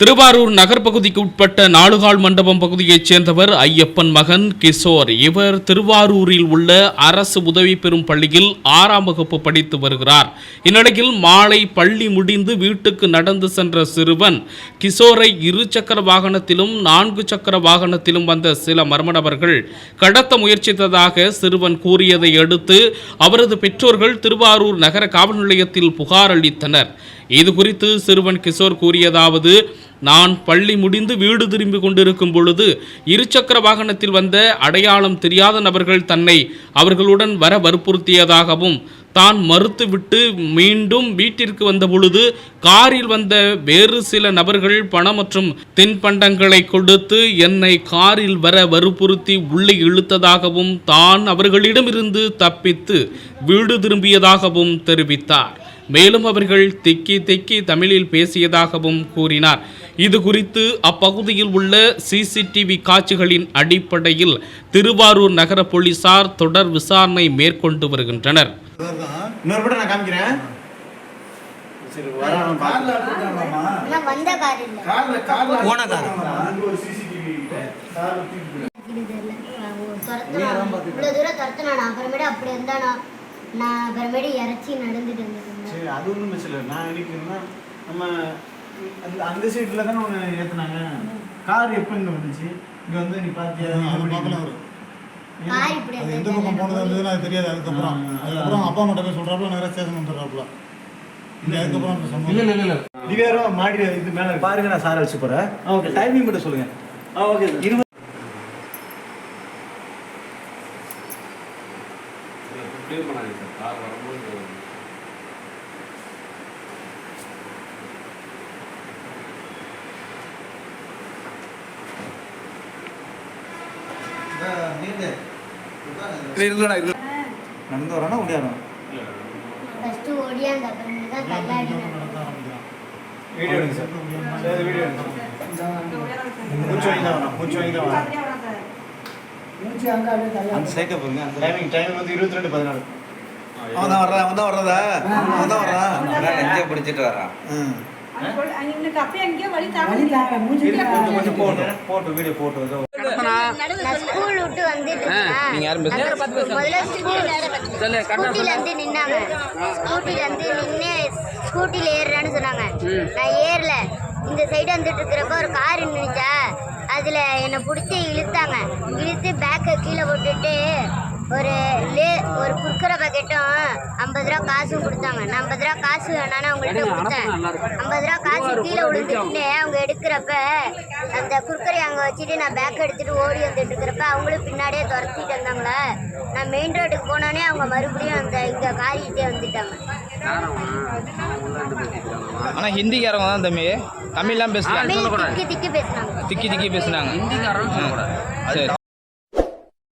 திருவாரூர் நகர் பகுதிக்கு உட்பட்ட நாலுகால் மண்டபம் பகுதியைச் சேர்ந்தவர் ஐயப்பன் மகன் கிஷோர். இவர் திருவாரூரில் உள்ள அரசு உதவி பெறும் பள்ளியில் ஆறாம் வகுப்பு படித்து வருகிறார். இந்நிலையில் மாலை பள்ளி முடிந்து வீட்டுக்கு நடந்து சென்ற சிறுவன் கிஷோரை இரு சக்கர வாகனத்திலும் நான்கு சக்கர வாகனத்திலும் வந்த சில மர்ம நபர்கள் கடத்த முயற்சித்ததாக சிறுவன் கூறியதை அடுத்து அவரது பெற்றோர்கள் திருவாரூர் நகர காவல் நிலையத்தில் புகார் அளித்தனர். இது குறித்து சிறுவன் கிஷோர் கூறியதாவது நான் பள்ளி முடிந்து வீடு திரும்பி கொண்டிருக்கும் பொழுது இருசக்கர வாகனத்தில் வந்த அடையாளம் தெரியாத நபர்கள் தன்னை அவர்களுடன் வர வற்புறுத்தியதாகவும் தான் மறுத்துவிட்டு மீண்டும் வீட்டிற்கு வந்த பொழுது காரில் வந்த வேறு சில நபர்கள் பணம் மற்றும் தின்பண்டங்களை கொடுத்து என்னை காரில் வர வற்புறுத்தி உள்ளே இழுத்ததாகவும் தான் அவர்களிடமிருந்து தப்பித்து வீடு திரும்பியதாகவும் தெரிவித்தார். மேலும் அவர்கள் திக்கி திக்கி தமிழில் பேசியதாகவும் கூறினார். இது குறித்து அப்பகுதியில் உள்ள சிசிடிவி காட்சிகளின் அடிப்படையில் திருவாரூர் நகர போலீசார் தொடர் விசாரணை மேற்கொண்டு வருகின்றனர். நான் காமிக்கிறேன். சரி வரான் ஆனா வந்த கார் இல்ல. போன கார். இவ்வளவு தூரம் துரத்துனானா? அப்புறமேட்டு அப்படி இருந்தானா நான் அப்புறமேட்டு இறச்சி நடந்துட்டு இருந்தேன் சரி அது ஒன்றும் பிரச்சனை நான் நினைக்கிறேன்னா நம்ம அது அந்த சைடில் தானே ஒன்று ஏற்றுனாங்க கார் எப்போ இங்கே வந்துச்சு? இங்கே வந்து நீ பார்த்தியா அது எந்த. பக்கம் போனது இருந்ததுன்னு அது தெரியாது. அதுக்கப்புறம். அதுக்கப்புறம் அப்பா மட்டும் போய் சொல்றாப்புல நேரா ஸ்டேஷன் வந்துடுறாப்புல. அந்த திவ்யாரம் மாடி இது மேலே பாருங்க நான் சார் வச்சு போகிறேன் ஓகே டைமிங் மட்டும் ஓகே இருபது நடந்து வரானா முடியாதான் ஃபர்ஸ்ட் ஓடியாந்த அப்புறமேட்டு தான் தள்ளாடினேன் நடத்த ஆரம்பிக்கிறான் வீடியோ எடுங்க. சார் சரி வீடியோ எடுங்க. மூச்சு வாங்கி தான் மூச்சு வாங்கி தான் வரணும் அந்த டைமிங் டைம் வந்து இருபத்தி ரெண்டு பதினாலு. அவன் தான் வர்றா அவன் தான் வர்றதா? அவன் தான் வர்றான் நெஞ்சை பிடிச்சிட்டு வரான் அங்கேயே வழி இரு, கொஞ்சம் போட்டோம் போட்டோம் வீடியோ நான் ஸ்கூல் விட்டு வந்துட்டு. முதல்ல ஸ்கூல் ஸ்கூட்டில இருந்து நின்னாங்க. ஸ்கூட்டில இருந்து நின்று ஸ்கூட்டில ஏறுறான்னு சொன்னாங்க. நான் ஏறல. இந்த சைடு வந்துட்டு இருக்கிறப்ப ஒரு கார் நின்னுச்சா. அதுல என்னை பிடிச்சி இழுத்தாங்க. இழுத்து பேக்கை கீழே போட்டுட்டு ஒரு லே ஒரு குர்க்கரை பாக்கெட்டும் ஐம்பது ரூபா காசும் கொடுத்தாங்க. நான் ஐம்பது ரூபா காசு வேணான்னு அவங்கள்ட்ட கொடுத்தேன். ஐம்பது ரூபா காசு கீழே விழுந்துட்டு அவங்க எடுக்கிறப்ப அந்த குர்க்கரை அங்கே வச்சுட்டு நான் பேக் எடுத்துட்டு ஓடி வந்துட்டு இருக்கிறப்ப அவங்களும் பின்னாடியே துரத்திட்டு வந்தாங்களா நான் மெயின் ரோட்டுக்கு போனோடனே அவங்க மறுபடியும் அந்த இங்கே காரிக்கிட்டே வந்துட்டாங்க. ஆனா ஹிந்திக்காரங்க தான் தம்பி. தமிழ்லாம் தமிழ் திக்கி திக்கி பேசுனாங்க. திக்கி திக்கி பேசுனாங்க. சரி.